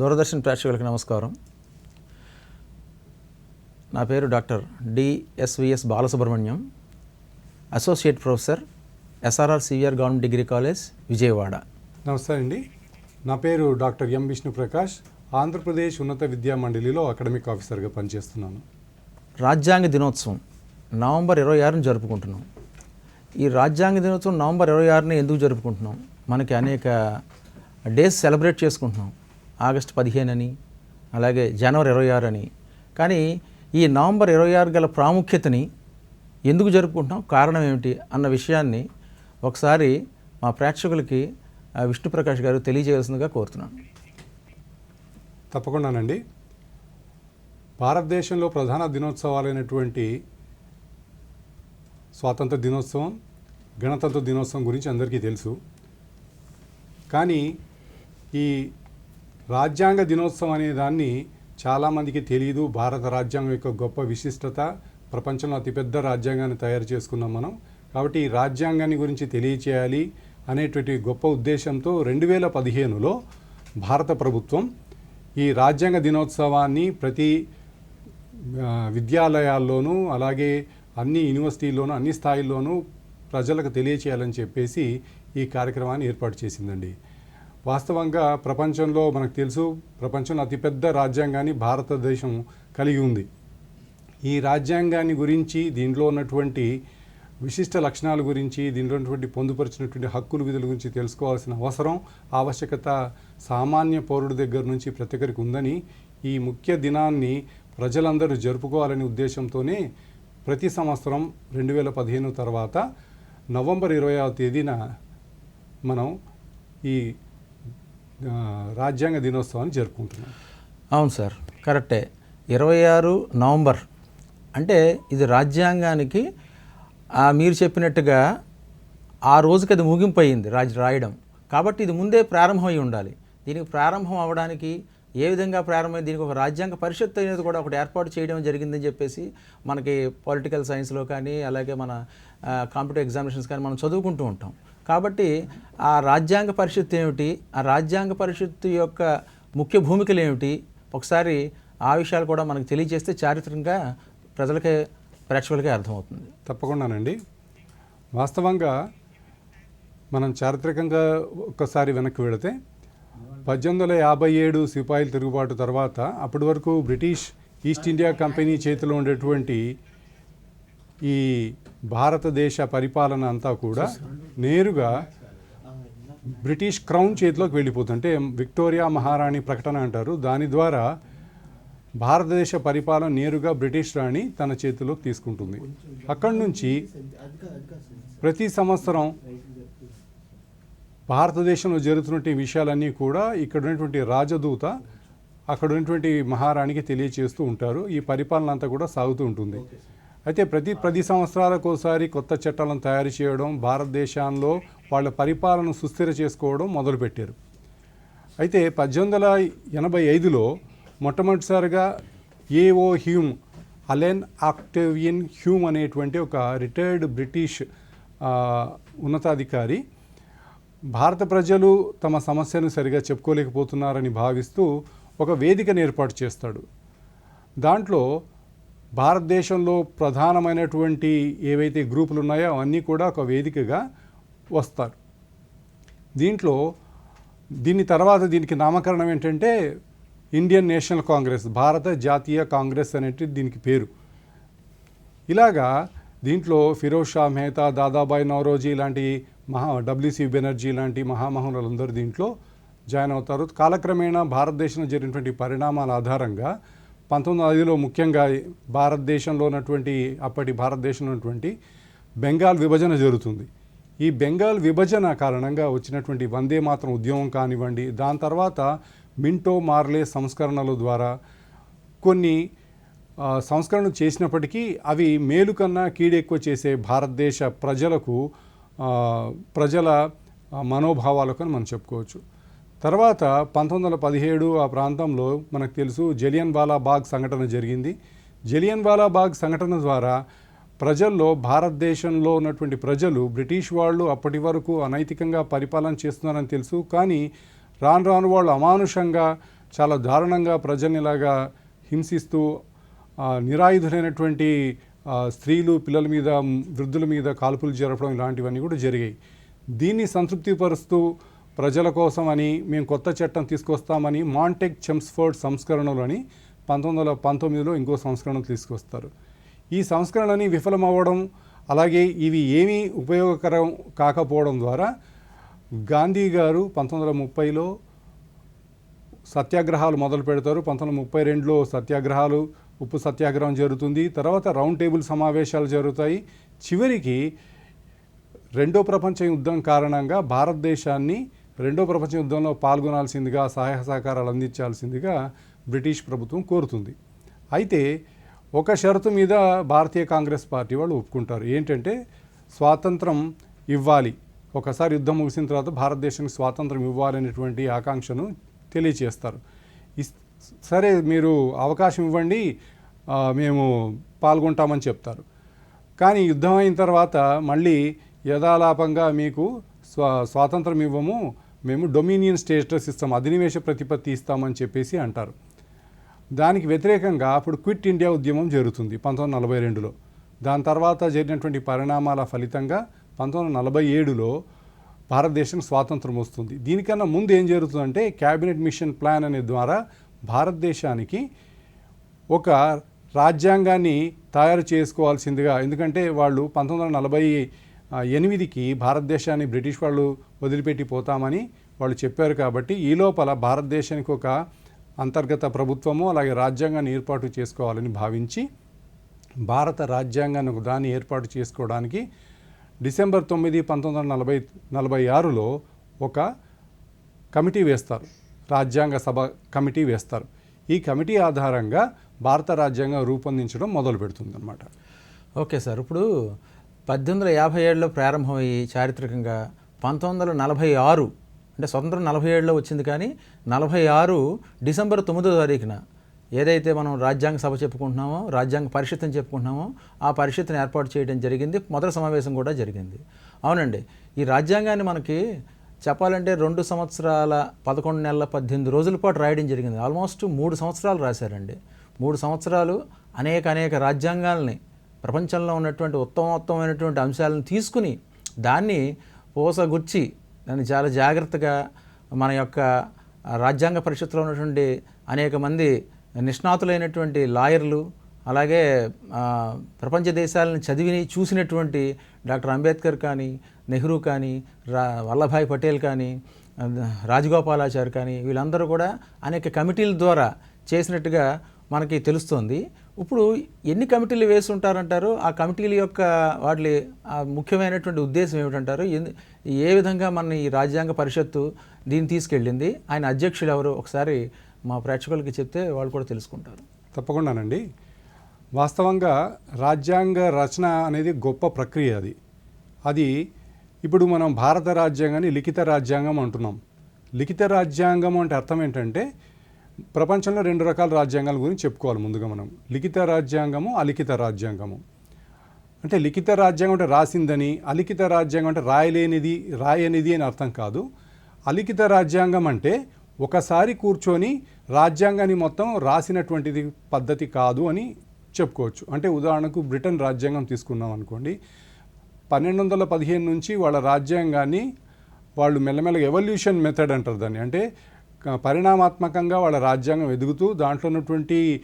దూరదర్శన్ ప్రేక్షకులకు నమస్కారం. నా పేరు doctor D S V S Balasubrahmanyam associate professor S R R C V R government degree college Vijayawada. నమస్తే అండి. నా పేరు డాక్టర్ ఎం విష్ణు ప్రకాష్ ఆంధ్రప్రదేశ్ ఉన్నత విద్యా మండలిలో అకాడమిక్ ఆఫీసర్గా పనిచేస్తున్నాను. రాజ్యాంగ దినోత్సవం నవంబర్ ఇరవై ఆరుని జరుపుకుంటున్నాం. ఈ రాజ్యాంగ దినోత్సవం నవంబర్ ఇరవై ఆరుని ఎందుకు జరుపుకుంటున్నాం? మనకి అనేక డేస్ సెలబ్రేట్ చేసుకుంటున్నాం. ఆగస్ట్ పదిహేను అని అలాగే జనవరి ఇరవై ఆరు అని కానీ ఈ నవంబర్ ఇరవై ఆరు గల ప్రాముఖ్యతని ఎందుకు జరుపుకుంటున్నాం? కారణం ఏమిటి? అన్న విషయాన్ని ఒకసారి మా ప్రేక్షకులకి విష్ణుప్రకాష్ గారు తెలియజేయాల్సిందిగా కోరుతున్నాను. తప్పకుండానండి. భారతదేశంలో ప్రధాన దినోత్సవాలైనటువంటి స్వాతంత్ర దినోత్సవం గణతంత్ర దినోత్సవం గురించి అందరికీ తెలుసు. కానీ ఈ రాజ్యాంగ దినోత్సవం అనే దాన్ని చాలామందికి తెలియదు భారత రాజ్యాంగం యొక్క గొప్ప విశిష్టత ప్రపంచంలో అతిపెద్ద రాజ్యాంగాన్ని తయారు చేసుకున్నాం మనం. కాబట్టి ఈ రాజ్యాంగాన్ని గురించి తెలియచేయాలి అనేటువంటి గొప్ప ఉద్దేశంతో రెండు వేల పదిహేనులో భారత ప్రభుత్వం ఈ రాజ్యాంగ దినోత్సవాన్ని ప్రతి విద్యాలయాల్లోనూ అలాగే అన్ని యూనివర్సిటీల్లోనూ అన్ని స్థాయిల్లోనూ ప్రజలకు తెలియచేయాలని చెప్పేసి ఈ కార్యక్రమాన్ని ఏర్పాటు చేసిందండి. వాస్తవంగా ప్రపంచంలో మనకు తెలుసు ప్రపంచంలో అతిపెద్ద రాజ్యాంగాన్ని భారతదేశం కలిగి ఉంది. ఈ రాజ్యాంగాన్ని గురించి దీంట్లో ఉన్నటువంటి విశిష్ట లక్షణాల గురించి దీంట్లో ఉన్నటువంటి పొందుపరిచినటువంటి హక్కులు విధుల గురించి తెలుసుకోవాల్సిన అవసరం ఆవశ్యకత సామాన్య పౌరుడి దగ్గర నుంచి ప్రతి ఒక్కరికి ఉందని ఈ ముఖ్య దినాన్ని ప్రజలందరూ జరుపుకోవాలనే ఉద్దేశంతోనే ప్రతి సంవత్సరం రెండు వేల పదిహేను తర్వాత నవంబర్ ఇరవై తేదీన మనం ఈ రాజ్యాంగ దినోత్సవాన్ని జరుపుకుంటున్నాం. అవును సార్ కరెక్టే. ఇరవై ఆరు నవంబర్ అంటే ఇది రాజ్యాంగానికి మీరు చెప్పినట్టుగా ఆ రోజుకి అది ముగింపు అయింది రాజ్ రాయడం. కాబట్టి ఇది ముందే ప్రారంభమై ఉండాలి. దీనికి ప్రారంభం అవ్వడానికి ఏ విధంగా ప్రారంభమై దీనికి ఒక రాజ్యాంగ పరిషత్ అనేది కూడా ఒకటి ఏర్పాటు చేయడం జరిగిందని చెప్పేసి మనకి పొలిటికల్ సైన్స్లో కానీ అలాగే మన కాంపిటేటివ్ ఎగ్జామినేషన్స్ కానీ మనం చదువుకుంటూ ఉంటాం. కాబట్టి ఆ రాజ్యాంగ పరిషత్ ఏమిటి? ఆ రాజ్యాంగ పరిషత్ యొక్క ముఖ్య భూమికలు ఏమిటి? ఒకసారి ఆ విషయాలు కూడా మనకు తెలియజేస్తే చారిత్రకంగా ప్రజలకే ప్రేక్షకులకే అర్థమవుతుంది. తప్పకుండానండి. వాస్తవంగా మనం చారిత్రకంగా ఒక్కసారి వెనక్కి వెళితే పద్దెనిమిది వందల యాభై ఏడు సిపాయిల తిరుగుబాటు తర్వాత అప్పటి వరకు బ్రిటిష్ ఈస్ట్ ఇండియా కంపెనీ చేతిలో ఉండేటువంటి ఈ భారతదేశ పరిపాలన అంతా కూడా నేరుగా బ్రిటిష్ క్రౌన్ చేతిలోకి వెళ్ళిపోతుంటే విక్టోరియా మహారాణి ప్రకటన అంటారు. దాని ద్వారా భారతదేశ పరిపాలన నేరుగా బ్రిటిష్ రాణి తన చేతిలోకి తీసుకుంటుంది. అక్కడి నుంచి ప్రతి సంవత్సరం భారతదేశంలో జరుగుతున్నటువంటి విషయాలన్నీ కూడా ఇక్కడ ఉన్నటువంటి రాజదూత అక్కడ ఉన్నటువంటి మహారాణికి తెలియచేస్తూ ఉంటారు. ఈ పరిపాలన అంతా కూడా సాగుతూ ఉంటుంది. అయితే ప్రతి ప్రతి సంవత్సరాలకు ఒకసారి కొత్త చట్టాలను తయారు చేయడం భారతదేశంలో వాళ్ళ పరిపాలన సుస్థిర చేసుకోవడం మొదలుపెట్టారు. అయితే పద్దెనిమిది వందల ఎనభై ఐదులో మొట్టమొదటిసారిగా A O Hume Allan Octavian Hume అనేటువంటి ఒక రిటైర్డ్ బ్రిటిష్ ఉన్నతాధికారి భారత ప్రజలు తమ సమస్యను సరిగా చెప్పుకోలేకపోతున్నారని భావిస్తూ ఒక వేదికను ఏర్పాటు చేస్తాడు. దాంట్లో భారతదేశంలో ప్రధానమైనటువంటి ఏవైతే గ్రూపులు ఉన్నాయో అవన్నీ కూడా ఒక వేదికగా వస్తారు. దీంట్లో దీని తర్వాత దీనికి నామకరణం ఏంటంటే ఇండియన్ నేషనల్ కాంగ్రెస్ భారత జాతీయ కాంగ్రెస్ అనేటి దీనికి పేరు. ఇలాగా దీంట్లో ఫిరోజ్ షా మెహతా దాదాబాయి నవరోజీ లాంటి మహా డబ్ల్యూసి బెనర్జీ లాంటి మహామహులందరూ దీంట్లో జాయిన్ అవుతారు. కాలక్రమేణా భారతదేశంలో జరిగినటువంటి పరిణామాల ఆధారంగా పంతొమ్మిది వందల ఐదులో ముఖ్యంగా భారతదేశంలో ఉన్నటువంటి అప్పటి భారతదేశంలో ఉన్నటువంటి బెంగాల్ విభజన జరుగుతుంది. ఈ బెంగాల్ విభజన కారణంగా వచ్చినటువంటి వందే మాత్రం ఉద్యమం కానివ్వండి దాని తర్వాత మింటో మార్లే సంస్కరణల ద్వారా కొన్ని సంస్కరణలు చేసినప్పటికీ అవి మేలు కన్నా కీడెక్కువ చేసే భారతదేశ ప్రజలకు ప్రజల మనోభావాలకు అని మనం చెప్పుకోవచ్చు. తర్వాత పంతొమ్మిది వందల పదిహేడు ఆ ప్రాంతంలో మనకు తెలుసు జలియన్ వాలా బాగ్ సంఘటన జరిగింది. జలియన్ వాలా బాగ్ సంఘటన ద్వారా ప్రజల్లో భారతదేశంలో ఉన్నటువంటి ప్రజలు బ్రిటిష్ వాళ్ళు అప్పటి వరకు అనైతికంగా పరిపాలన చేస్తున్నారని తెలుసు. కానీ రాను రాను వాళ్ళు అమానుషంగా చాలా దారుణంగా ప్రజల్ని ఇలాగా హింసిస్తూ నిరాయుధులైనటువంటి స్త్రీలు పిల్లల మీద వృద్ధుల మీద కాల్పులు జరపడం ఇలాంటివన్నీ కూడా జరిగాయి. దీన్ని సంతృప్తిపరుస్తూ ప్రజల కోసం అని మేము కొత్త చట్టం తీసుకొస్తామని మాంటెక్ చెమ్స్ఫర్డ్ సంస్కరణలు అని పంతొమ్మిది వందల పంతొమ్మిదిలో ఇంకో సంస్కరణలు తీసుకొస్తారు. ఈ సంస్కరణని విఫలమవ్వడం అలాగే ఇవి ఏమీ ఉపయోగకరం కాకపోవడం ద్వారా గాంధీ గారు పంతొమ్మిది వందల ముప్పైలో సత్యాగ్రహాలు మొదలు పెడతారు. పంతొమ్మిది వందల ముప్పై రెండులో సత్యాగ్రహాలు ఉప్పు సత్యాగ్రహం జరుగుతుంది. తర్వాత రౌండ్ టేబుల్ సమావేశాలు జరుగుతాయి. చివరికి రెండో ప్రపంచ యుద్ధం కారణంగా భారతదేశాన్ని రెండో ప్రపంచ యుద్ధంలో పాల్గొనాల్సిందిగా సహాయ సహకారాలు అందించాల్సిందిగా బ్రిటిష్ ప్రభుత్వం కోరుతుంది. అయితే ఒక షరతు మీద భారతీయ కాంగ్రెస్ పార్టీ వాళ్ళు ఒప్పుకుంటారు. ఏంటంటే స్వాతంత్రం ఇవ్వాలి. ఒకసారి యుద్ధం ముగిసిన తర్వాత భారతదేశానికి స్వాతంత్రం ఇవ్వాలనేటువంటి ఆకాంక్షను తెలియచేస్తారు. సరే మీరు అవకాశం ఇవ్వండి మేము పాల్గొంటామని చెప్తారు. కానీ యుద్ధం అయిన తర్వాత మళ్ళీ యథాలాపంగా మీకు స్వా స్వాతంత్రం ఇవ్వము మేము డొమినియన్ స్టేటస్ ఇస్తాం అధినివేశ ప్రతిపత్తి ఇస్తామని చెప్పేసి అంటారు. దానికి వ్యతిరేకంగా అప్పుడు క్విట్ ఇండియా ఉద్యమం జరుగుతుంది పంతొమ్మిది వందల నలభై రెండులో. దాని తర్వాత జరిగినటువంటి పరిణామాల ఫలితంగా పంతొమ్మిది వందల నలభై ఏడులో భారతదేశం స్వాతంత్రం వస్తుంది. దీనికన్నా ముందు ఏం జరుగుతుందంటే క్యాబినెట్ మిషన్ ప్లాన్ అనే ద్వారా భారతదేశానికి ఒక రాజ్యాంగాన్ని తయారు చేసుకోవాల్సిందిగా ఎందుకంటే వాళ్ళు పంతొమ్మిది వందల నలభై ఎనిమిదికి భారతదేశాన్ని బ్రిటిష్ వాళ్ళు వదిలిపెట్టి పోతామని వాళ్ళు చెప్పారు కాబట్టి ఈ లోపల భారతదేశానికి ఒక అంతర్గత ప్రభుత్వము అలాగే రాజ్యాంగాన్ని ఏర్పాటు చేసుకోవాలని భావించి భారత రాజ్యాంగాన్ని ఒక దాన్ని ఏర్పాటు చేసుకోవడానికి డిసెంబర్ తొమ్మిది పంతొమ్మిది వందల నలభై నలభై ఆరులో ఒక కమిటీ వేస్తారు. రాజ్యాంగ సభ కమిటీ వేస్తారు. ఈ కమిటీ ఆధారంగా భారత రాజ్యాంగం రూపొందించడం మొదలు పెడుతుంది అనమాట ఓకే సార్ ఇప్పుడు పద్దెనిమిది వందల యాభై ఏడులో ప్రారంభమయ్యి చారిత్రకంగా పంతొమ్మిది వందల నలభై ఆరు అంటే స్వతంత్రం నలభై ఏడులో వచ్చింది కానీ నలభై ఆరు డిసెంబర్ తొమ్మిదో తారీఖున ఏదైతే మనం రాజ్యాంగ సభ చెప్పుకుంటున్నామో రాజ్యాంగ పరిషత్ అని చెప్పుకుంటున్నామో ఆ పరిషత్ని ఏర్పాటు చేయడం జరిగింది. మొదటి సమావేశం కూడా జరిగింది. అవునండి ఈ రాజ్యాంగాన్ని మనకి చెప్పాలంటే రెండు సంవత్సరాల పదకొండు నెలల పద్దెనిమిది రోజుల పాటు రాయడం జరిగింది. ఆల్మోస్ట్ మూడు సంవత్సరాలు రాశారండి. మూడు సంవత్సరాలు అనేక అనేక రాజ్యాంగాల్ని ప్రపంచంలో ఉన్నటువంటి ఉత్తమోత్తమైనటువంటి అంశాలను తీసుకుని దాన్ని పూసగుచ్చి దాన్ని చాలా జాగ్రత్తగా మన యొక్క రాజ్యాంగ పరిషత్తులో ఉన్నటువంటి అనేక మంది నిష్ణాతులైనటువంటి లాయర్లు అలాగే ప్రపంచ దేశాలను చదివి చూసినటువంటి డాక్టర్ అంబేద్కర్ కానీ నెహ్రూ కానీ రా వల్లభాయ్ పటేల్ కానీ రాజగోపాలాచారి కానీ వీళ్ళందరూ కూడా అనేక కమిటీల ద్వారా చేసినట్టుగా మనకి తెలుస్తోంది. ఇప్పుడు ఎన్ని కమిటీలు వేసి ఉంటారంటారు ఆ కమిటీల యొక్క వాటి ముఖ్యమైనటువంటి ఉద్దేశం ఏమిటంటారు? ఏ విధంగా మన ఈ రాజ్యాంగ పరిషత్తు దీన్ని తీసుకెళ్ళింది? ఆయన అధ్యక్షులు ఎవరు? ఒకసారి మా ప్రేక్షకులకి చెప్తే వాళ్ళు కూడా తెలుసుకుంటారు. తప్పకుండానండి. వాస్తవంగా రాజ్యాంగ రచన అనేది గొప్ప ప్రక్రియ అది. అది ఇప్పుడు మనం భారత రాజ్యాంగాన్ని లిఖిత రాజ్యాంగం అంటున్నాం. లిఖిత రాజ్యాంగం అంటే అర్థం ఏంటంటే ప్రపంచంలో రెండు రకాల రాజ్యాంగాల గురించి చెప్పుకోవాలి ముందుగా మనం. లిఖిత రాజ్యాంగము అలిఖిత రాజ్యాంగము. అంటే లిఖిత రాజ్యాంగం అంటే రాసిందని అలిఖిత రాజ్యాంగం అంటే రాయలేనిది రాయనిది అని అర్థం కాదు. అలిఖిత రాజ్యాంగం అంటే ఒకసారి కూర్చొని రాజ్యాంగాన్ని మొత్తం రాసినటువంటిది పద్ధతి కాదు అని చెప్పుకోవచ్చు. అంటే ఉదాహరణకు బ్రిటన్ రాజ్యాంగం తీసుకున్నాం అనుకోండి. పన్నెండు వందల పదిహేను నుంచి వాళ్ళ రాజ్యాంగాన్ని వాళ్ళు మెల్లమెల్లగా ఎవల్యూషన్ మెథడ్ అంటారు దాన్ని. అంటే పరిణామాత్మకంగా వాళ్ళ రాజ్యాంగం ఎదుగుతూ దాంట్లో ఉన్నటువంటి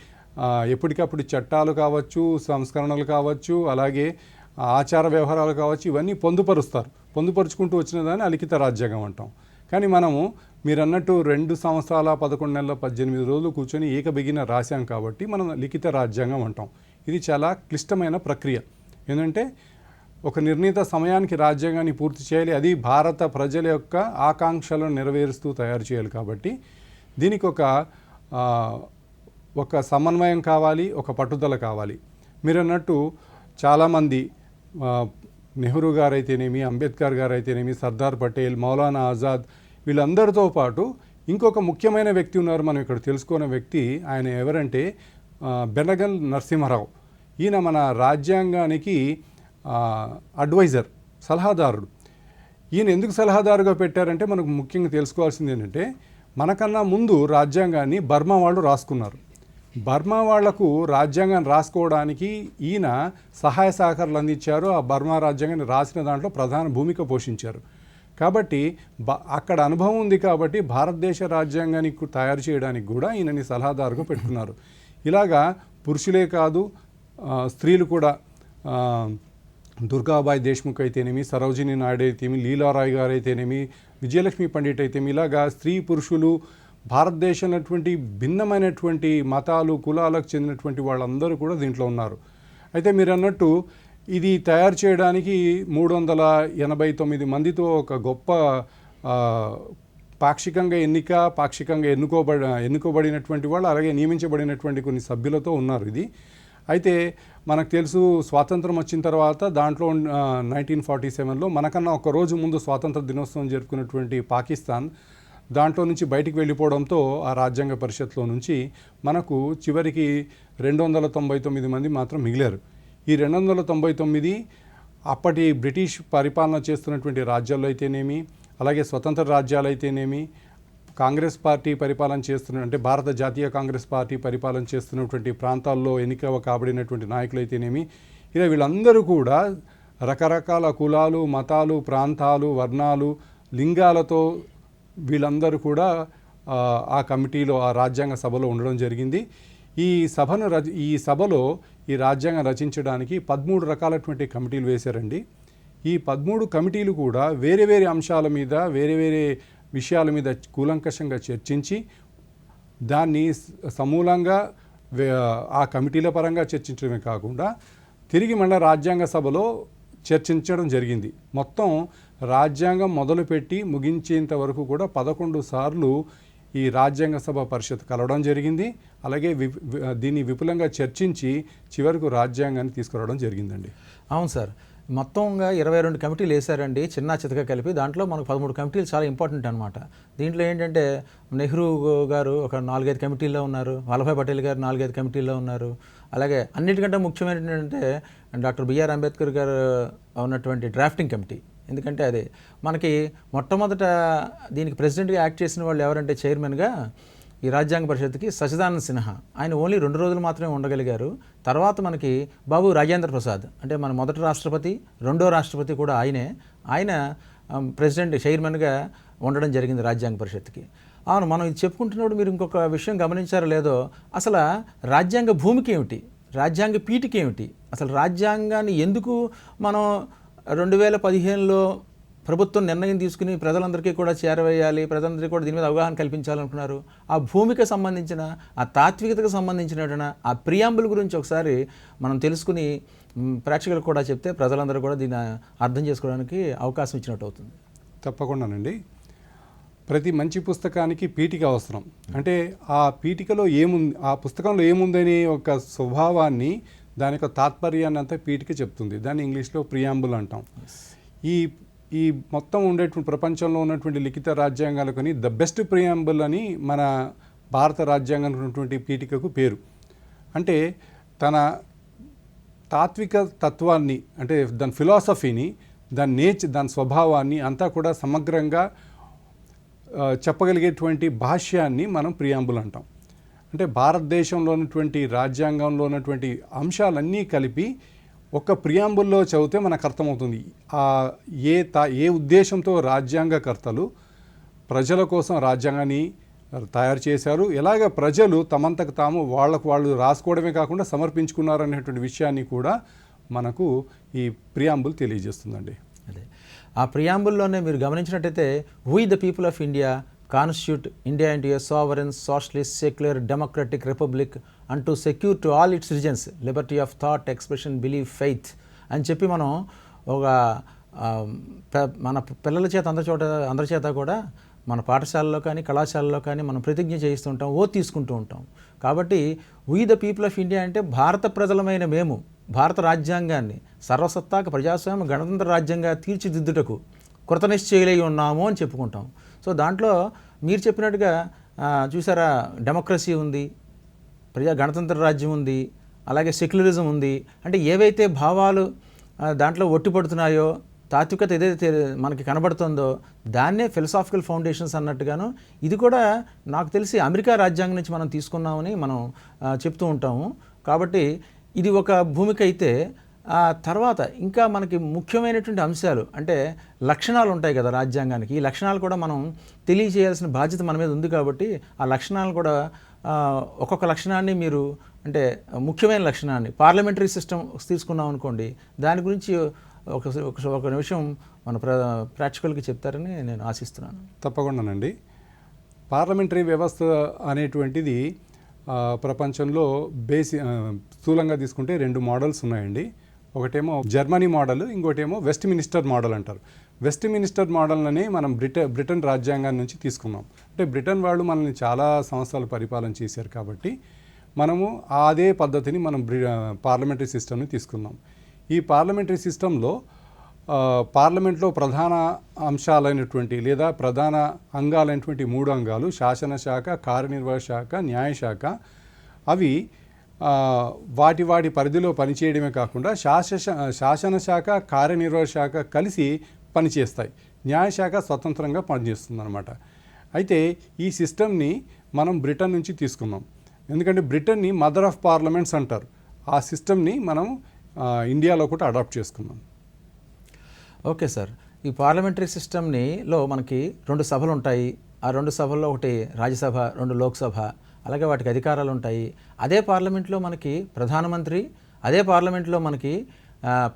ఎప్పటికప్పుడు చట్టాలు కావచ్చు సంస్కరణలు కావచ్చు అలాగే ఆచార వ్యవహారాలు కావచ్చు ఇవన్నీ పొందుపరుస్తారు. పొందుపరుచుకుంటూ వచ్చిన దాన్ని అలిఖిత రాజ్యాంగం అంటాం. కానీ మనము మీరు అన్నట్టు రెండు సంవత్సరాల పదకొండు నెలల పద్దెనిమిది రోజులు కూర్చొని ఏకబిగిన రాశాం కాబట్టి మనం లిఖిత రాజ్యాంగం అంటాం. ఇది చాలా క్లిష్టమైన ప్రక్రియ. ఏంటంటే ఒక నిర్ణీత సమయానికి రాజ్యాంగాన్ని పూర్తి చేయాలి. అది భారత ప్రజల యొక్క ఆకాంక్షలను నెరవేరుస్తూ తయారు చేయాలి కాబట్టి దీనికి ఒక ఒక సమన్వయం కావాలి ఒక పట్టుదల కావాలి. మీరు అన్నట్టు చాలామంది నెహ్రూ గారైతేనేమి అంబేద్కర్ గారు అయితేనేమి సర్దార్ పటేల్ మౌలానా ఆజాద్ వీళ్ళందరితో పాటు ఇంకొక ముఖ్యమైన వ్యక్తి ఉన్నారు మనం ఇక్కడ తెలుసుకున్న వ్యక్తి ఆయన ఎవరంటే బెనగల్ నరసింహారావు. ఈయన మన రాజ్యాంగానికి అడ్వైజర్ సలహాదారుడు. ఈయన ఎందుకు సలహాదారుగా పెట్టారంటే మనకు ముఖ్యంగా తెలుసుకోవాల్సింది ఏంటంటే మనకన్నా ముందు రాజ్యాంగాన్ని బర్మా వాళ్ళు రాసుకున్నారు. బర్మా వాళ్ళకు రాజ్యాంగాన్ని రాసుకోవడానికి ఈయన సహాయ సహకారాలు అందించారు. ఆ బర్మా రాజ్యాంగాన్ని రాసిన దాంట్లో ప్రధాన భూమిక పోషించారు. కాబట్టి బ అక్కడ అనుభవం ఉంది కాబట్టి భారతదేశ రాజ్యాంగాన్ని తయారు చేయడానికి కూడా ఈయనని సలహాదారుగా పెట్టుకున్నారు. ఇలాగా పురుషులే కాదు స్త్రీలు కూడా దుర్గాబాయ్ దేశ్ముఖ్ అయితేనేమి సరోజిని నాయుడు అయితేమి లీలారాయ్ గారు అయితేనేమి విజయలక్ష్మి పండిట్ అయితేమి ఇలాగా స్త్రీ పురుషులు భారతదేశంలోటువంటి భిన్నమైనటువంటి మతాలు కులాలకు చెందినటువంటి వాళ్ళందరూ కూడా దీంట్లో ఉన్నారు. అయితే మీరు అన్నట్టు ఇది తయారు చేయడానికి మూడు వందల ఎనభై తొమ్మిది మందితో ఒక గొప్ప పాక్షికంగా ఎన్నిక పాక్షికంగా ఎన్నుకోబడి ఎన్నుకోబడినటువంటి వాళ్ళు అలాగే నియమించబడినటువంటి కొన్ని సభ్యులతో ఉన్నారు ఇది. అయితే మనకు తెలుసు స్వాతంత్రం వచ్చిన తర్వాత దాంట్లో నైన్టీన్ ఫార్టీ సెవెన్లో మనకన్నా ఒక రోజు ముందు స్వాతంత్ర దినోత్సవం జరుపుకున్నటువంటి పాకిస్తాన్ దాంట్లో నుంచి బయటికి వెళ్ళిపోవడంతో ఆ రాజ్యాంగ పరిషత్లో నుంచి మనకు చివరికి రెండు వందల తొంభై తొమ్మిది మంది మాత్రం మిగిలారు. ఈ రెండు వందల తొంభై తొమ్మిది అప్పటి బ్రిటిష్ పరిపాలన చేస్తున్నటువంటి రాజ్యాల్లో అయితేనేమి అలాగే స్వతంత్ర రాజ్యాలు అయితేనేమి కాంగ్రెస్ పార్టీ పరిపాలన చేస్తున్న అంటే భారత జాతీయ కాంగ్రెస్ పార్టీ పరిపాలన చేస్తున్నటువంటి ప్రాంతాల్లో ఎన్నిక కాబడినటువంటి నాయకులు అయితేనేమి ఇలా వీళ్ళందరూ కూడా రకరకాల కులాలు మతాలు ప్రాంతాలు వర్ణాలు లింగాలతో వీళ్ళందరూ కూడా ఆ, ఆ కమిటీలో ఆ రాజ్యాంగ సభలో ఉండడం జరిగింది. ఈ సభను రచ ఈ సభలో ఈ రాజ్యాంగం రచించడానికి పదమూడు రకాలటువంటి కమిటీలు వేశారండి. ఈ పదమూడు కమిటీలు కూడా వేరే వేరే అంశాల మీద వేరే వేరే విషయాల మీద కూలంకషంగా చర్చించి దాన్ని సమూలంగా ఆ కమిటీల పరంగా చర్చించడమే కాకుండా తిరిగి మళ్ళీ రాజ్యాంగ సభలో చర్చించడం జరిగింది. మొత్తం రాజ్యాంగం మొదలుపెట్టి ముగించేంత వరకు కూడా పదకొండు సార్లు ఈ రాజ్యాంగ సభ పరిషత్ కలవడం జరిగింది. అలాగే వి- దీన్ని విపులంగా చర్చించి చివరకు రాజ్యాంగాన్ని తీసుకురావడం జరిగిందండి. అవును సార్. మొత్తంగా ఇరవై రెండు కమిటీలు వేశారండి చిన్న చితక కలిపి. దాంట్లో మనకు పదమూడు కమిటీలు చాలా ఇంపార్టెంట్ అనమాట దీంట్లో ఏంటంటే నెహ్రూ గారు ఒక నాలుగైదు కమిటీల్లో ఉన్నారు వల్లభాయ్ పటేల్ గారు నాలుగైదు కమిటీల్లో ఉన్నారు. అలాగే అన్నిటికంటే ముఖ్యమైన ఏంటంటే డాక్టర్ బిఆర్ అంబేద్కర్ గారు ఉన్నటువంటి డ్రాఫ్టింగ్ కమిటీ. ఎందుకంటే అది మనకి మొట్టమొదట దీనికి ప్రెసిడెంట్గా యాక్ట్ చేసిన వాళ్ళు ఎవరంటే చైర్మన్గా ఈ రాజ్యాంగ పరిషత్కి సచిదానంద్ సిన్హా. ఆయన ఓన్లీ రెండు రోజులు మాత్రమే ఉండగలిగారు. తర్వాత మనకి బాబు రాజేంద్ర ప్రసాద్. అంటే మన మొదటి రాష్ట్రపతి రెండో రాష్ట్రపతి కూడా ఆయనే. ఆయన ప్రెసిడెంట్ చైర్మన్గా ఉండడం జరిగింది రాజ్యాంగ పరిషత్కి అవును మనం ఇది చెప్పుకుంటున్నప్పుడు మీరు ఇంకొక విషయం గమనించారో లేదో అసలు రాజ్యాంగ భూమికి ఏమిటి? రాజ్యాంగ పీఠికి ఏమిటి? అసలు రాజ్యాంగాన్ని ఎందుకు మనం రెండు వేల పదిహేనులో ప్రభుత్వం నిర్ణయం తీసుకుని ప్రజలందరికీ కూడా చేరవేయాలి ప్రజలందరికీ కూడా దీని మీద అవగాహన కల్పించాలనుకున్నారు. ఆ భూమికి సంబంధించిన ఆ తాత్వికతకు సంబంధించిన ఆ ప్రియాంబుల్ గురించి ఒకసారి మనం తెలుసుకుని ప్రేక్షకులకు కూడా చెప్తే ప్రజలందరూ కూడా దీన్ని అర్థం చేసుకోవడానికి అవకాశం ఇచ్చినట్టు అవుతుంది. తప్పకుండానండి. ప్రతి మంచి పుస్తకానికి పీఠిక అవసరం. అంటే ఆ పీఠికలో ఏముంది ఆ పుస్తకంలో ఏముందనే ఒక స్వభావాన్ని దాని యొక్క తాత్పర్యాన్ని అంతా పీఠిక చెప్తుంది. దాన్ని ఇంగ్లీష్లో ప్రియాంబుల్ అంటాం. ఈ ఈ మొత్తం ఉండేటువంటి ప్రపంచంలో ఉన్నటువంటి లిఖిత రాజ్యాంగాలకొని ద బెస్ట్ ప్రియాంబుల్ అని మన భారత రాజ్యాంగం ఉన్నటువంటి పీఠికకు పేరు. అంటే తన తాత్విక తత్వాన్ని అంటే దాని ఫిలాసఫీని దాని నేచర్ దాని స్వభావాన్ని అంతా కూడా సమగ్రంగా చెప్పగలిగేటువంటి భాష్యాన్ని మనం ప్రియాంబుల్ అంటాం. అంటే భారతదేశంలో ఉన్నటువంటి రాజ్యాంగంలో ఉన్నటువంటి అంశాలన్నీ కలిపి ఒక ప్రియాంబుల్లో చదివితే మనకు అర్థమవుతుంది. ఆ ఏ తా ఏ ఉద్దేశంతో రాజ్యాంగకర్తలు ప్రజల కోసం రాజ్యాంగాన్ని తయారు చేశారు ఎలాగ ప్రజలు తమంతకు తాము వాళ్ళకు వాళ్ళు రాసుకోవడమే కాకుండా సమర్పించుకున్నారు అనేటువంటి విషయాన్ని కూడా మనకు ఈ ప్రియాంబుల్ తెలియజేస్తుందండి. అదే. ఆ ప్రియాంబుల్లోనే మీరు గమనించినట్టయితే we the people of India constitute India India sovereign socialist secular democratic republic and to secure to all its citizens liberty of thought expression belief faith అని చెప్పి మనం ఒక మన పిల్లల చేత అందరి చోట అందరి చేత కూడా మన పాఠశాలలో కానీ కళాశాలలో కానీ మనం ప్రతిజ్ఞ చేయిస్తుంటాం ఓ తీసుకుంటూ ఉంటాం. కాబట్టి we the people of India అంటే భారత ప్రజలమైన మేము భారత రాజ్యాంగాన్ని సర్వసత్తాక ప్రజాస్వామ్య గణతంత్ర రాజ్యంగా తీర్చిదిద్దుటకు కృతనిశ్చయులై ఉన్నాము అని చెప్పుకుంటాం. సో దాంట్లో మీరు చెప్పినట్టుగా చూసారా డెమోక్రసీ ఉంది ప్రజా గణతంత్ర రాజ్యం ఉంది అలాగే సెక్యులరిజం ఉంది. అంటే ఏవైతే భావాలు దాంట్లో ఒట్టిపడుతున్నాయో తాత్వికత ఏదైతే మనకి కనబడుతుందో దాన్నే ఫిలసాఫికల్ ఫౌండేషన్స్ అన్నట్టుగాను ఇది కూడా నాకు తెలిసి అమెరికా రాజ్యాంగం నుంచి మనం తీసుకున్నామని మనం చెప్తూ ఉంటాము. కాబట్టి ఇది ఒక భూమిక అయితే ఆ తర్వాత ఇంకా మనకి ముఖ్యమైనటువంటి అంశాలు అంటే లక్షణాలు ఉంటాయి కదా రాజ్యాంగానికి. ఈ లక్షణాలు కూడా మనం తెలియజేయాల్సిన బాధ్యత మన మీద ఉంది కాబట్టి ఆ లక్షణాలు కూడా ఒక్కొక్క లక్షణాన్ని మీరు అంటే ముఖ్యమైన లక్షణాన్ని పార్లమెంటరీ సిస్టమ్ తీసుకున్నాం అనుకోండి దాని గురించి ఒక ఒక- ఒక నిమిషం మన ప్ర ప్రేక్షకులకి చెప్తారని నేను ఆశిస్తున్నాను. తప్పకుండానండి. పార్లమెంటరీ వ్యవస్థ అనేటువంటిది ప్రపంచంలో బేసి స్థూలంగా తీసుకుంటే రెండు మోడల్స్ ఉన్నాయండి. ఒకటేమో జర్మనీ మోడల్ ఇంకోటేమో వెస్ట్ మినిస్టర్ మోడల్ అంటారు. వెస్ట్ మినిస్టర్ మోడల్ని మనం బ్రిటన్ బ్రిటన్ రాజ్యాంగం నుంచి తీసుకున్నాం. అంటే బ్రిటన్ వాళ్ళు మనల్ని చాలా సంవత్సరాలు పరిపాలన చేశారు కాబట్టి మనము అదే పద్ధతిని మనం బ్రి పార్లమెంటరీ సిస్టమ్ని తీసుకున్నాం. ఈ పార్లమెంటరీ సిస్టంలో పార్లమెంట్లో ప్రధాన అంశాలైనటువంటి లేదా ప్రధాన అంగాలైనటువంటి మూడు అంగాలు శాసనశాఖ కార్యనిర్వాహక శాఖ న్యాయశాఖ అవి వాటి వాటి పరిధిలో పనిచేయడమే కాకుండా శాసన శాసనశాఖ కార్యనిర్వాహక శాఖ కలిసి పనిచేస్తాయి. న్యాయశాఖ స్వతంత్రంగా పనిచేస్తుందన్నమాట. అయితే ఈ సిస్టమ్ని మనం బ్రిటన్ నుంచి తీసుకున్నాం. ఎందుకంటే బ్రిటన్ని మదర్ ఆఫ్ పార్లమెంట్స్ అంటారు. ఆ సిస్టమ్ని మనం ఇండియాలో కూడా అడాప్ట్ చేసుకున్నాం. Okay sir. ఈ పార్లమెంటరీ సిస్టమ్నిలో మనకి రెండు సభలు ఉంటాయి ఆ రెండు సభల్లో ఒకటి రాజ్యసభ రెండు లోక్సభ అలాగే వాటికి అధికారాలు ఉంటాయి అదే పార్లమెంట్లో మనకి ప్రధానమంత్రి అదే పార్లమెంట్లో మనకి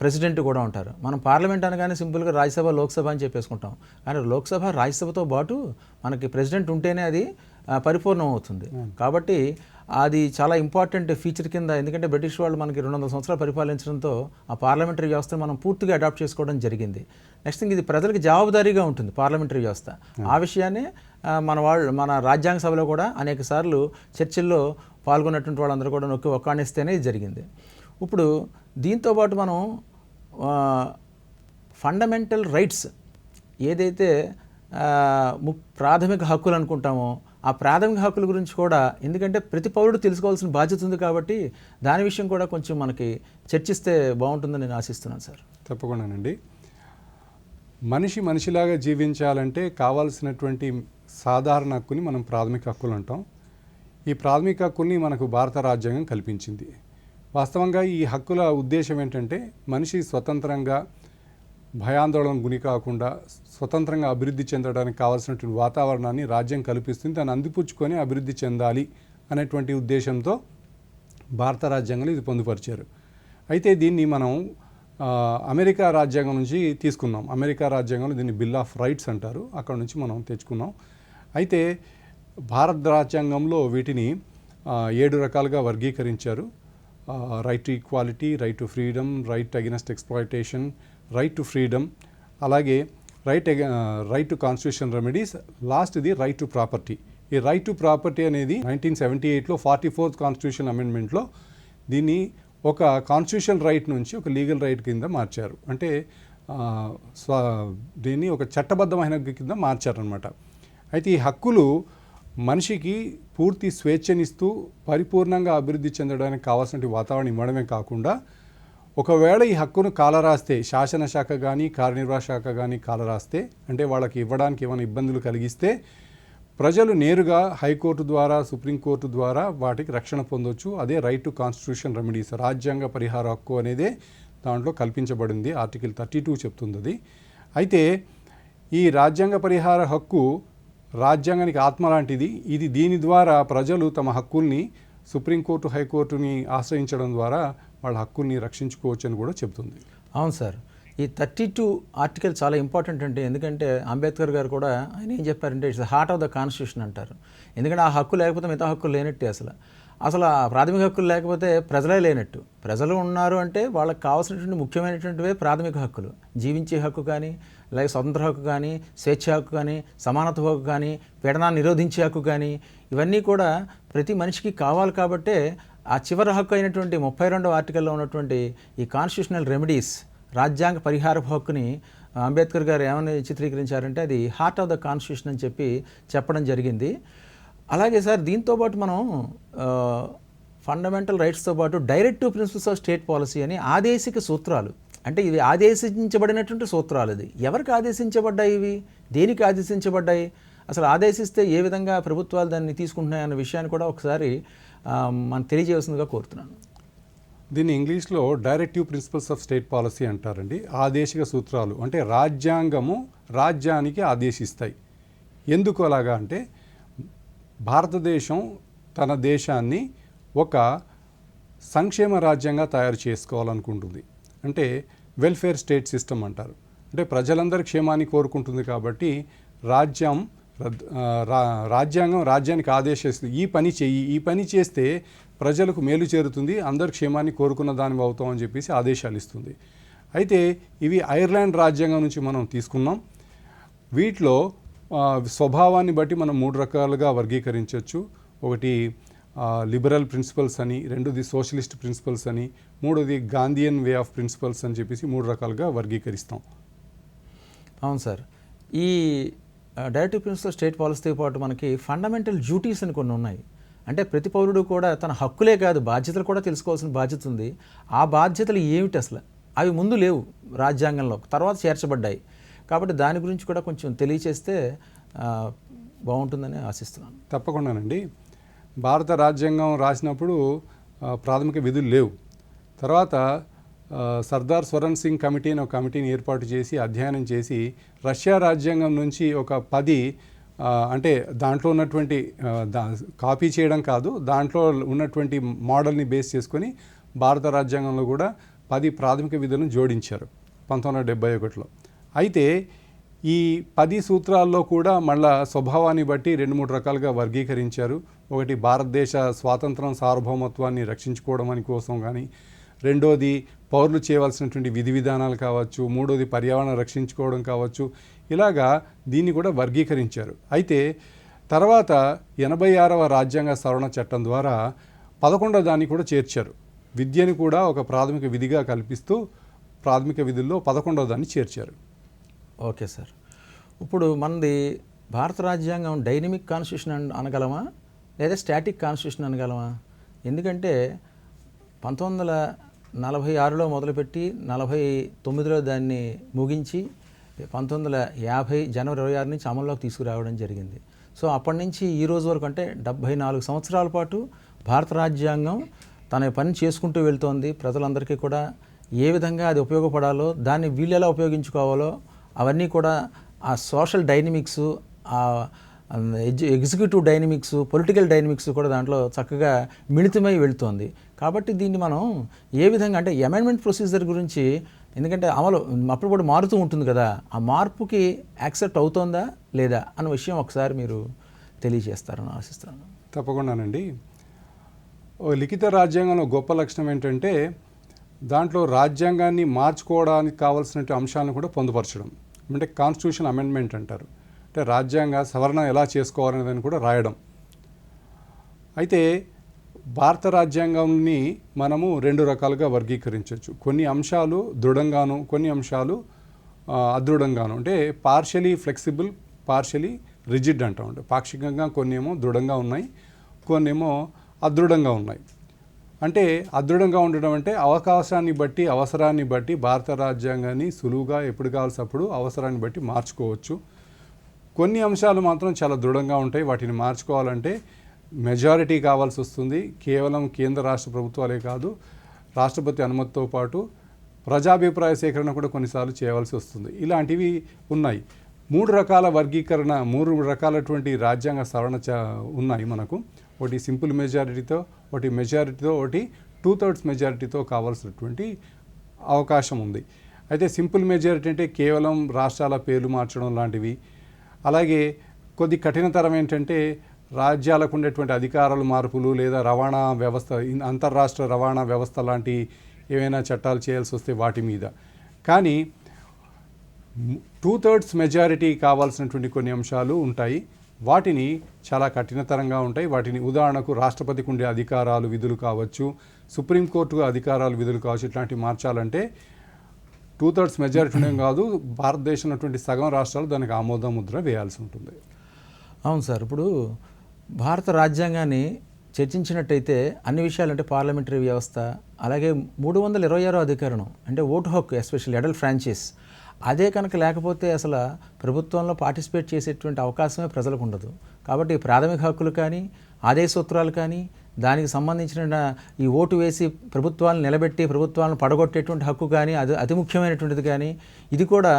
ప్రెసిడెంట్ కూడా ఉంటారు. మనం పార్లమెంట్ అనగానే సింపుల్గా రాజ్యసభ లోక్సభ అని చెప్పేసుకుంటాం. కానీ లోక్సభ రాజ్యసభతో పాటు మనకి ప్రెసిడెంట్ ఉంటేనే అది పరిపూర్ణం అవుతుంది. కాబట్టి అది చాలా ఇంపార్టెంట్ ఫీచర్ కింద ఎందుకంటే బ్రిటిష్ వాళ్ళు మనకి రెండు వందల సంవత్సరాలు పరిపాలించడంతో ఆ పార్లమెంటరీ వ్యవస్థను మనం పూర్తిగా అడాప్ట్ చేసుకోవడం జరిగింది. నెక్స్ట్ థింగ్ ఇది ప్రజలకు జవాబుదారీగా ఉంటుంది పార్లమెంటరీ వ్యవస్థ. ఆ విషయాన్ని మన వాళ్ళు మన రాజ్యాంగ సభలో కూడా అనేక సార్లు చర్చల్లో పాల్గొన్నటువంటి వాళ్ళందరూ కూడా నొక్కి ఒక్కాణిస్తేనే జరిగింది. ఇప్పుడు దీంతోపాటు మనం ఫండమెంటల్ రైట్స్ ఏదైతే ము- ప్రాథమిక హక్కులు అనుకుంటామో ఆ ప్రాథమిక హక్కుల గురించి కూడా ఎందుకంటే ప్రతి పౌరుడు తెలుసుకోవాల్సిన బాధ్యత ఉంది కాబట్టి దాని విషయం కూడా కొంచెం మనకి చర్చిస్తే బాగుంటుందని నేను ఆశిస్తున్నాను సార్. తప్పకుండానండి. మనిషి మనిషిలాగా జీవించాలంటే కావాల్సినటువంటి సాధారణ హక్కుని మనం ప్రాథమిక హక్కులు అంటాం. ఈ ప్రాథమిక హక్కుల్ని మనకు భారత రాజ్యాంగం కల్పించింది. వాస్తవంగా ఈ హక్కుల ఉద్దేశం ఏంటంటే మనిషి స్వతంత్రంగా భయాందోళన గుని కాకుండా స్వతంత్రంగా అభివృద్ధి చెందడానికి కావాల్సినటువంటి వాతావరణాన్ని రాజ్యం కల్పిస్తుంది. దాన్ని అందిపుచ్చుకొని అభివృద్ధి చెందాలి అనేటువంటి ఉద్దేశంతో భారత రాజ్యాంగంలో ఇది పొందుపరిచారు. అయితే దీన్ని మనం అమెరికా రాజ్యాంగం నుంచి తీసుకున్నాం. అమెరికా రాజ్యాంగంలో దీన్ని బిల్ ఆఫ్ రైట్స్ అంటారు. అక్కడ నుంచి మనం తెచ్చుకున్నాం. అయితే భారత రాజ్యాంగంలో వీటిని ఏడు రకాలుగా వర్గీకరించారు. Right to equality right to freedom right against exploitation right to freedom అలాగే right right to constitution remedies లాస్ట్ది right to property ఈ రైట్ టు ప్రాపర్టీ అనేది నైన్టీన్ సెవెంటీ ఎయిట్లో ఫార్టీ ఫోర్త్ కాన్స్టిట్యూషన్ అమెండ్మెంట్లో దీన్ని ఒక కాన్స్టిట్యూషన్ రైట్ నుంచి ఒక లీగల్ రైట్ కింద మార్చారు. అంటే స్వ దీన్ని ఒక చట్టబద్ధమైన కింద మార్చారనమాట అయితే ఈ హక్కులు మనిషికి పూర్తి స్వేచ్ఛనిస్తూ పరిపూర్ణంగా అభివృద్ధి చెందడానికి కావాల్సిన వాతావరణం ఇవ్వడమే కాకుండా ఒకవేళ ఈ హక్కును కాలరాస్తే శాసనశాఖ కానీ కార్యనిర్వాహక శాఖ కానీ కాలరాస్తే అంటే వాళ్ళకి ఇవ్వడానికి ఏమైనా ఇబ్బందులు కలిగిస్తే ప్రజలు నేరుగా హైకోర్టు ద్వారా సుప్రీంకోర్టు ద్వారా వాటికి రక్షణ పొందొచ్చు. అదే రైట్ టు కాన్స్టిట్యూషన్ రెమెడీస్ రాజ్యాంగ పరిహార హక్కు అనేదే దాంట్లో కల్పించబడింది. ఆర్టికల్ థర్టీ టూ చెప్తుంది అది అయితే ఈ రాజ్యాంగ పరిహార హక్కు రాజ్యాంగానికి ఆత్మ లాంటిది. ఇది దీని ద్వారా ప్రజలు తమ హక్కుల్ని సుప్రీంకోర్టు హైకోర్టుని ఆశ్రయించడం ద్వారా వాళ్ళ హక్కుల్ని రక్షించుకోవచ్చు అని కూడా చెబుతుంది. అవును సార్. ఈ థర్టీ టూ ఆర్టికల్ చాలా ఇంపార్టెంట్ అంటే ఎందుకంటే అంబేద్కర్ గారు కూడా ఆయన ఏం చెప్పారంటే its heart of the constitution అంటారు. ఎందుకంటే ఆ హక్కు లేకపోతే మిగతా హక్కులు లేనట్టే అసలు. అసలు ఆ ప్రాథమిక హక్కులు లేకపోతే ప్రజలే లేనట్టు. ప్రజలు ఉన్నారు అంటే వాళ్ళకి కావాల్సినటువంటి ముఖ్యమైనటువంటివే ప్రాథమిక హక్కులు. జీవించే హక్కు కానీ అలాగే స్వతంత్ర హక్కు కానీ స్వేచ్ఛ హక్కు కానీ సమానత్వ హక్కు కానీ పీడనాన్ని నిరోధించే హక్కు కానీ ఇవన్నీ కూడా ప్రతి మనిషికి కావాలి కాబట్టే ఆ చివరి హక్కు అయినటువంటి ముప్పై రెండవ ఆర్టికల్లో ఉన్నటువంటి ఈ కాన్స్టిట్యూషనల్ రెమెడీస్ రాజ్యాంగ పరిహార హక్కుని అంబేద్కర్ గారు ఏమని చిత్రీకరించారంటే అది హార్ట్ ఆఫ్ ద కాన్స్టిట్యూషన్ అని చెప్పి చెప్పడం జరిగింది. అలాగే సార్ దీంతో పాటు మనం ఫండమెంటల్ రైట్స్తో పాటు directive principles of state policy అని ఆదేశిక సూత్రాలు అంటే ఇవి ఆదేశించబడినటువంటి సూత్రాలు ఇది. ఎవరికి ఆదేశించబడ్డాయి ఇవి? దేనికి ఆదేశించబడ్డాయి? అసలు ఆదేశిస్తే ఏ విధంగా ప్రభుత్వాలు దాన్ని తీసుకుంటున్నాయన్న విషయాన్ని కూడా ఒకసారి మనం తెలియజేయాల్సిందిగా కోరుతున్నాను. దీన్ని ఇంగ్లీష్లో directive principles of state policy అంటారండి. ఆదేశిక సూత్రాలు. అంటే రాజ్యాంగము రాజ్యానికి ఆదేశిస్తాయి. ఎందుకు అలాగా అంటే భారతదేశం తన దేశాన్ని ఒక సంక్షేమ రాజ్యంగా తయారు చేసుకోవాలనుకుంటుంది. అంటే వెల్ఫేర్ స్టేట్ సిస్టమ్ అంటారు. అంటే ప్రజలందరి క్షేమాన్ని కోరుకుంటుంది కాబట్టి రాజ్యం రా- రాజ్యాంగం రాజ్యానికి ఆదేశిస్తుంది. ఈ పని చెయ్యి ఈ పని చేస్తే ప్రజలకు మేలు చేరుతుంది అందరు క్షేమాన్ని కోరుకున్న దాని అవుతాం అని చెప్పేసి ఆదేశాలు ఇస్తుంది. అయితే ఇవి ఐర్లాండ్ రాజ్యాంగం నుంచి మనం తీసుకున్నాం. వీటిలో స్వభావాన్ని బట్టి మనం మూడు రకాలుగా వర్గీకరించవచ్చు ఒకటి లిబరల్ ప్రిన్సిపల్స్ అని రెండోది సోషలిస్ట్ ప్రిన్సిపల్స్ అని మూడోది గాంధీయన్ వే ఆఫ్ ప్రిన్సిపల్స్ అని చెప్పేసి మూడు రకాలుగా వర్గీకరిస్తాం. అవును సార్. ఈ డైరెక్టివ్ ప్రిన్సిపల్ స్టేట్ పాలసీతో పాటు మనకి ఫండమెంటల్ డ్యూటీస్ అని కొన్ని ఉన్నాయి. అంటే ప్రతి పౌరుడు కూడా తన హక్కులే కాదు బాధ్యతలు కూడా తెలుసుకోవాల్సిన బాధ్యత ఉంది. ఆ బాధ్యతలు ఏమిటి అసలు? అవి ముందు లేవు రాజ్యాంగంలో తర్వాత చేర్చబడ్డాయి. కాబట్టి దాని గురించి కూడా కొంచెం తెలియచేస్తే బాగుంటుందని ఆశిస్తున్నాను. తప్పకుండానండి. భారత రాజ్యాంగం రాసినప్పుడు ప్రాథమిక విధులు లేవు. తర్వాత సర్దార్ స్వరణ్ సింగ్ కమిటీ అని ఒక కమిటీని ఏర్పాటు చేసి అధ్యయనం చేసి రష్యా రాజ్యాంగం నుంచి ఒక పది అంటే దాంట్లో ఉన్నటువంటి దా కాపీ చేయడం కాదు దాంట్లో ఉన్నటువంటి మోడల్ని బేస్ చేసుకొని భారత రాజ్యాంగంలో కూడా పది ప్రాథమిక విధులను జోడించారు పంతొమ్మిది వందల డెబ్బై ఒకటిలో. అయితే ఈ పది సూత్రాల్లో కూడా మళ్ళా స్వభావాన్ని బట్టి రెండు మూడు రకాలుగా వర్గీకరించారు. ఒకటి భారతదేశ స్వాతంత్రం సార్వభౌమత్వాన్ని రక్షించుకోవడం అని కోసం కానీ రెండోది పౌరులు చేయవలసినటువంటి విధి విధానాలు కావచ్చు మూడోది పర్యావరణం రక్షించుకోవడం కావచ్చు ఇలాగా దీన్ని కూడా వర్గీకరించారు. అయితే తర్వాత ఎనభై ఆరవ రాజ్యాంగ సవరణ చట్టం ద్వారా పదకొండవ దాన్ని కూడా చేర్చారు. విద్యను కూడా ఒక ప్రాథమిక విధిగా కల్పిస్తూ ప్రాథమిక విధుల్లో పదకొండవ దాన్ని చేర్చారు. Okay sir. ఇప్పుడు మనది భారత రాజ్యాంగం డైనమిక్ కాన్స్టిట్యూషన్ అనగలమా? లేదా స్టాటిక్ కాన్స్టిట్యూషన్ అనగలమా? ఎందుకంటే పంతొమ్మిది వందల నలభై ఆరులో మొదలుపెట్టి నలభై తొమ్మిదిలో దాన్ని ముగించి పంతొమ్మిది వందల యాభై జనవరి ఇరవై ఆరు నుంచి అమల్లోకి తీసుకురావడం జరిగింది. సో అప్పటి నుంచి ఈ రోజు వరకు అంటే డెబ్భై నాలుగు సంవత్సరాల పాటు భారత రాజ్యాంగం తన పని చేసుకుంటూ వెళ్తోంది. ప్రజలందరికీ కూడా ఏ విధంగా అది ఉపయోగపడాలో దాన్ని వీళ్ళు ఎలా ఉపయోగించుకోవాలో అవన్నీ కూడా ఆ సోషల్ డైనమిక్స్ ఆ ఎగ్జిక్యూటివ్ డైనమిక్స్ పొలిటికల్ డైనమిక్స్ కూడా దాంట్లో చక్కగా మిళితమై వెళుతోంది. కాబట్టి దీన్ని మనం ఏ విధంగా అంటే అమెండ్మెంట్ ప్రొసీజర్ గురించి ఎందుకంటే అమలు అప్పుడు కూడా మారుతూ ఉంటుంది కదా ఆ మార్పుకి యాక్సెప్ట్ అవుతోందా లేదా అన్న విషయం ఒకసారి మీరు తెలియజేస్తారని ఆశిస్తాను తప్పకుండానండి. ఓ లిఖిత రాజ్యాంగంలో గొప్ప లక్షణం ఏంటంటే దాంట్లో రాజ్యాంగాన్ని మార్చుకోవడానికి కావాల్సిన అంశాలను కూడా పొందుపరచడం. అంటే కాన్స్టిట్యూషన్ అమెండ్మెంట్ అంటారు. అంటే రాజ్యాంగ సవరణ ఎలా చేసుకోవాలనేదని కూడా రాయడం. అయితే భారత రాజ్యాంగాన్ని మనము రెండు రకాలుగా వర్గీకరించవచ్చు. కొన్ని అంశాలు దృఢంగాను కొన్ని అంశాలు అదృఢంగాను. అంటే పార్షలీ ఫ్లెక్సిబుల్ పార్షలీ రిజిడ్ అంటాం అంటే పాక్షికంగా కొన్ని ఏమో దృఢంగా ఉన్నాయి కొన్ని ఏమో అదృఢంగా ఉన్నాయి. అంటే అదృఢంగా ఉండడం అంటే అవకాశాన్ని బట్టి అవసరాన్ని బట్టి భారత రాజ్యాంగాన్ని సులువుగా ఎప్పుడు కావాల్సినప్పుడు అవసరాన్ని బట్టి మార్చుకోవచ్చు. కొన్ని అంశాలు మాత్రం చాలా దృఢంగా ఉంటాయి. వాటిని మార్చుకోవాలంటే మెజారిటీ కావాల్సి వస్తుంది. కేవలం కేంద్ర రాష్ట్ర ప్రభుత్వాలే కాదు రాష్ట్రపతి అనుమతితో పాటు ప్రజాభిప్రాయ సేకరణ కూడా కొన్నిసార్లు చేయవలసి వస్తుంది. ఇలాంటివి ఉన్నాయి. మూడు రకాల వర్గీకరణ మూడు రకాలటువంటి రాజ్యాంగ సవరణ చ- ఉన్నాయి మనకు. ఒకటి సింపుల్ మెజారిటీతో ఒకటి మెజారిటీతో ఒకటి టూ థర్డ్స్ మెజారిటీతో కావాల్సినటువంటి అవకాశం ఉంది. అయితే సింపుల్ మెజారిటీ అంటే కేవలం రాష్ట్రాల పేర్లు మార్చడం లాంటివి అలాగే కొద్ది కఠినతరం ఏంటంటే రాజ్యాలకు ఉండేటువంటి అధికారాలు మార్పులు లేదా రవాణా వ్యవస్థ అంతర్రాష్ట్ర రవాణా వ్యవస్థ లాంటి ఏవైనా చట్టాలు చేయాల్సి వస్తే వాటి మీద. కానీ టూ థర్డ్స్ మెజారిటీ కావాల్సినటువంటి కొన్ని అంశాలు ఉంటాయి. వాటిని చాలా కఠినతరంగా ఉంటాయి. వాటిని ఉదాహరణకు రాష్ట్రపతికి ఉండే అధికారాలు విధులు కావచ్చు సుప్రీంకోర్టు అధికారాలు విధులు కావచ్చు ఇట్లాంటివి మార్చాలంటే టూ థర్డ్స్ మెజారిటీ ఉండడం కాదు భారతదేశం ఉన్నటువంటి సగం రాష్ట్రాలు దానికి ఆమోద ముద్ర వేయాల్సి ఉంటుంది. అవును సార్ ఇప్పుడు భారత రాజ్యాంగాన్ని చర్చించినట్టయితే అన్ని విషయాలు అంటే పార్లమెంటరీ వ్యవస్థ అలాగే మూడు వందల ఇరవై ఆరో అధికరణం అంటే ఓటు హక్కు ఎస్పెషల్లీ అడల్ట్ ఫ్రాంచైజ్ అదే కనుక లేకపోతే అసలు ప్రభుత్వంలో పార్టిసిపేట్ చేసేటువంటి అవకాశమే ప్రజలకు ఉండదు. కాబట్టి ప్రాథమిక హక్కులు కానీ ఆదేశ సూత్రాలు కానీ దానికి సంబంధించిన ఈ ఓటు వేసి ప్రభుత్వాలను నిలబెట్టి ప్రభుత్వాలను పడగొట్టేటువంటి హక్కు కానీ అది అతి ముఖ్యమైనటువంటిది కానీ ఇది కూడా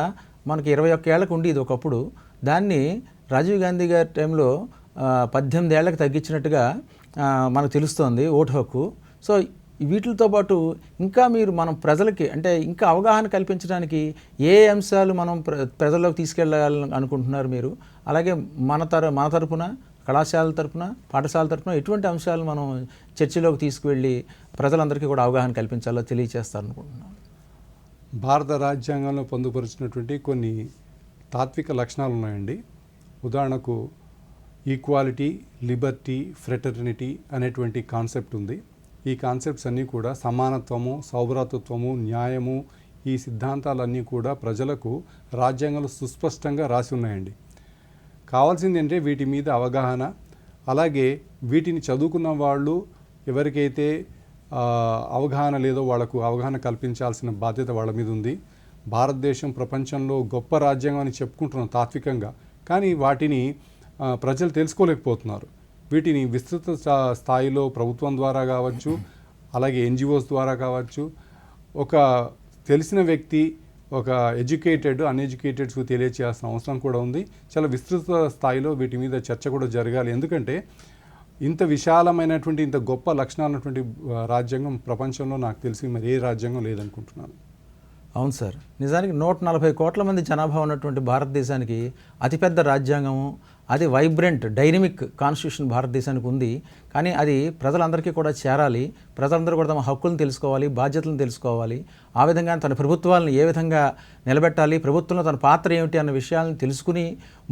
మనకి ఇరవై ఒక్క ఏళ్ళకు ఉండేది ఒకప్పుడు. దాన్ని రాజీవ్ గాంధీ గారి టైంలో పద్దెనిమిది ఏళ్ళకి తగ్గించినట్టుగా మనకు తెలుస్తోంది ఓటు హక్కు. సో వీటితో పాటు ఇంకా మీరు మనం ప్రజలకి అంటే ఇంకా అవగాహన కల్పించడానికి ఏ అంశాలు మనం ప్ర ప్రజల్లోకి తీసుకెళ్ళాలని అనుకుంటున్నారు మీరు? అలాగే మన తర మన తరపున కళాశాల తరపున పాఠశాల తరపున ఎటువంటి అంశాలు మనం చర్చలోకి తీసుకువెళ్ళి ప్రజలందరికీ కూడా అవగాహన కల్పించాలో తెలియచేస్తారనుకుంటున్నాను. భారత రాజ్యాంగంలో పొందుపరిచినటువంటి కొన్ని తాత్విక లక్షణాలు ఉన్నాయండి. ఉదాహరణకు ఈక్వాలిటీ లిబర్టీ ఫ్రెటర్నిటీ అనేటువంటి కాన్సెప్ట్ ఉంది. ఈ కాన్సెప్ట్స్ అన్నీ కూడా సమానత్వము సౌభ్రాతృత్వము న్యాయము ఈ సిద్ధాంతాలన్నీ కూడా ప్రజలకు రాజ్యాంగంలో సుస్పష్టంగా రాసి ఉన్నాయండి. కావాల్సింది అంటే వీటి మీద అవగాహన అలాగే వీటిని చదువుకున్న వాళ్ళు ఎవరికైతే అవగాహన లేదో వాళ్ళకు అవగాహన కల్పించాల్సిన బాధ్యత వాళ్ళ మీద ఉంది. భారతదేశం ప్రపంచంలో గొప్ప రాజ్యాంగం అని చెప్పుకుంటున్నాం తాత్వికంగా కానీ వాటిని ప్రజలు తెలుసుకోలేకపోతున్నారు. వీటిని విస్తృత స్థాయిలో ప్రభుత్వం ద్వారా కావచ్చు అలాగే ఎన్జిఓస్ ద్వారా కావచ్చు ఒక తెలిసిన వ్యక్తి ఒక ఎడ్యుకేటెడ్ అన్ఎడ్యుకేటెడ్స్కు తెలియచేయాల్సిన అవసరం కూడా ఉంది. చాలా విస్తృత స్థాయిలో వీటి మీద చర్చ కూడా జరగాలి. ఎందుకంటే ఇంత విశాలమైనటువంటి ఇంత గొప్ప లక్షణాలటువంటి రాజ్యాంగం ప్రపంచంలో నాకు తెలిసి మరి ఏ రాజ్యాంగం లేదనుకుంటున్నాను. అవును సార్. నిజానికి నూట నలభై కోట్ల మంది జనాభా ఉన్నటువంటి భారతదేశానికి అతిపెద్ద రాజ్యాంగము అది వైబ్రెంట్ డైనమిక్ కాన్స్టిట్యూషన్ భారతదేశానికి ఉంది. కానీ అది ప్రజలందరికీ కూడా చేరాలి. ప్రజలందరూ కూడా తమ హక్కులను తెలుసుకోవాలి బాధ్యతలను తెలుసుకోవాలి. ఆ విధంగా తన ప్రభుత్వాలను ఏ విధంగా నిలబెట్టాలి ప్రభుత్వంలో తన పాత్ర ఏమిటి అన్న విషయాలను తెలుసుకుని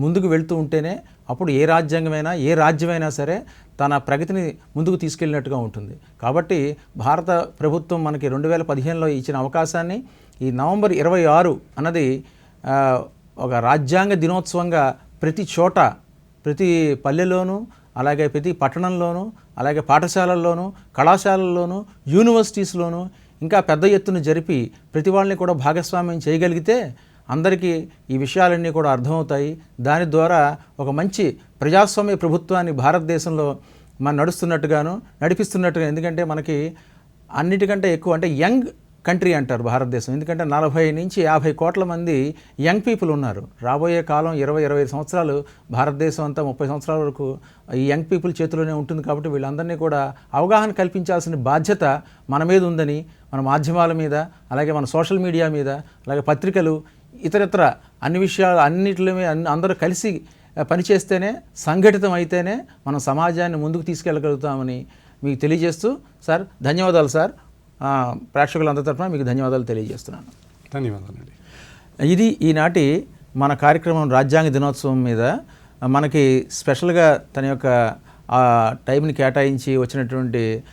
ముందుకు వెళ్తూ ఉంటేనే అప్పుడు ఏ రాజ్యాంగమైనా ఏ రాజ్యమైనా సరే తన ప్రగతిని ముందుకు తీసుకెళ్ళినట్టుగా ఉంటుంది. కాబట్టి భారత ప్రభుత్వం మనకి రెండు వేల పదిహేనులో ఇచ్చిన అవకాశాన్ని ఈ నవంబర్ ఇరవై ఆరు అన్నది ఒక రాజ్యాంగ దినోత్సవంగా ప్రతి చోట ప్రతి పల్లెలోనూ అలాగే ప్రతి పట్టణంలోనూ అలాగే పాఠశాలల్లోనూ కళాశాలల్లోనూ యూనివర్సిటీస్లోనూ ఇంకా పెద్ద ఎత్తున జరిపి ప్రతి వాళ్ళని కూడా భాగస్వామ్యం చేయగలిగితే అందరికీ ఈ విషయాలన్నీ కూడా అర్థమవుతాయి. దాని ద్వారా ఒక మంచి ప్రజాస్వామ్య ప్రభుత్వాన్ని భారతదేశంలో మనం నడుస్తున్నట్టుగాను నడిపిస్తున్నట్టుగా ఎందుకంటే మనకి అన్నిటికంటే ఎక్కువ అంటే యంగ్ కంట్రీ అంటారు భారతదేశం. ఎందుకంటే నలభై నుంచి యాభై కోట్ల మంది యంగ్ పీపుల్ ఉన్నారు. రాబోయే కాలం ఇరవై ఇరవై ఐదు సంవత్సరాలు భారతదేశం అంతా ముప్పై సంవత్సరాల వరకు ఈ యంగ్ పీపుల్ చేతిలోనే ఉంటుంది కాబట్టి వీళ్ళందరినీ కూడా అవగాహన కల్పించాల్సిన బాధ్యత మన మీద ఉందని మన మాధ్యమాల మీద అలాగే మన సోషల్ మీడియా మీద అలాగే పత్రికలు ఇతరత్ర అన్ని విషయాలు అన్నిటిలో అన్ని అందరూ కలిసి పనిచేస్తేనే సంఘటితం అయితేనే మనం సమాజాన్ని ముందుకు తీసుకెళ్ళగలుగుతామని మీకు తెలియజేస్తూ సార్ ధన్యవాదాలు సార్. ప్రేక్షకులందరి తరఫున మీకు ధన్యవాదాలు తెలియజేస్తున్నాను. ధన్యవాదాలండి. ఇది ఈనాటి మన కార్యక్రమం రాజ్యాంగ దినోత్సవం మీద మనకి స్పెషల్గా తన యొక్క ఆ టైంని కేటాయించి వచ్చినటువంటి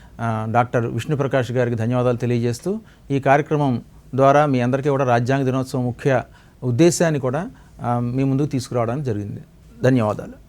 డాక్టర్ విష్ణుప్రకాష్ గారికి ధన్యవాదాలు తెలియజేస్తూ ఈ కార్యక్రమం ద్వారా మీ అందరికీ కూడా రాజ్యాంగ దినోత్సవం ముఖ్య ఉద్దేశాన్ని కూడా మీ ముందుకు తీసుకురావడానికి జరిగింది. ధన్యవాదాలు.